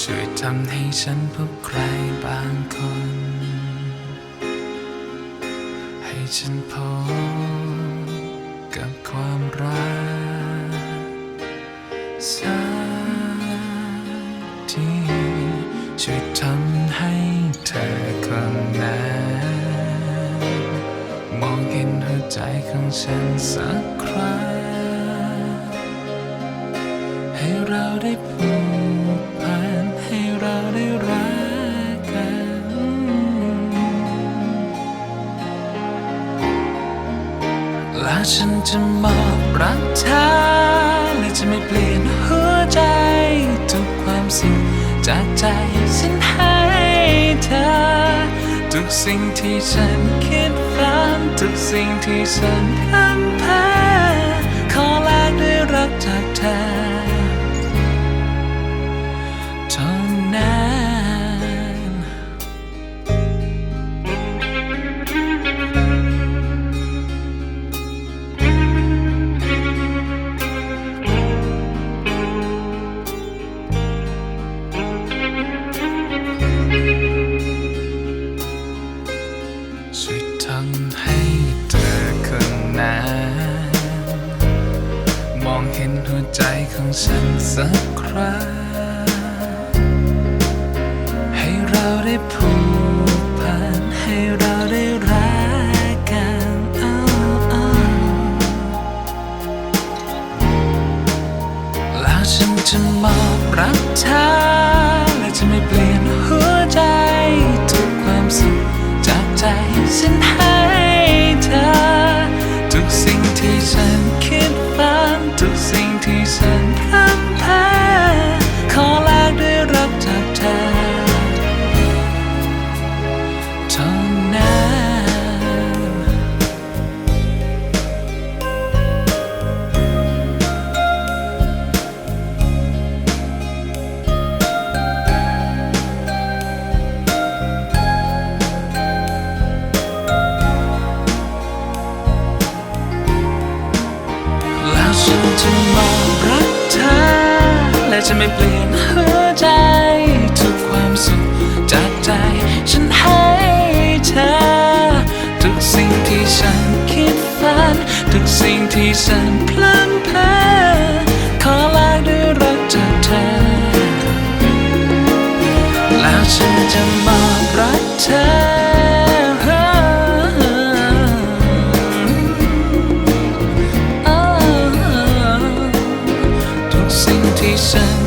ช่วยทำให้ฉันพบใครบางคน ให้ฉันพบกับความรักสักทีช่วยทำให้เธอคนนั้นมองเห็นหัวใจของฉันสักครั้งให้เราได้ผู และฉันจะมอบรักเธอและจะไม่เปลี่ยนหัวใจ ทุกความสุขจากใจฉันให้เธอ ทุกสิ่งที่ฉันคิดฝันทุกสิ่งที่ฉันพลันแพ้ขอแลกด้วยรักจากเธอเท่านั้น ห็นหัวใจของฉันสักครั้งให้เราได้ผูกพันให้เราได้รักกันอ้าวอ้าแล้วฉันจะมอบรักเธอและจะไม่เปลี่ยนหัวใจ ทุกความสุขจากใจฉันให้เธอ ทุกสิ่งที่ฉันคิด ฝันทุก จะมองรักเธอ และจะไม่เปลี่ยนหัวใจทุกความสุขจากใจ ฉันให้เธอ ทุกสิ่งที่ฉันคิดฝัน ทุกสิ่งที่ฉันพลา 一生。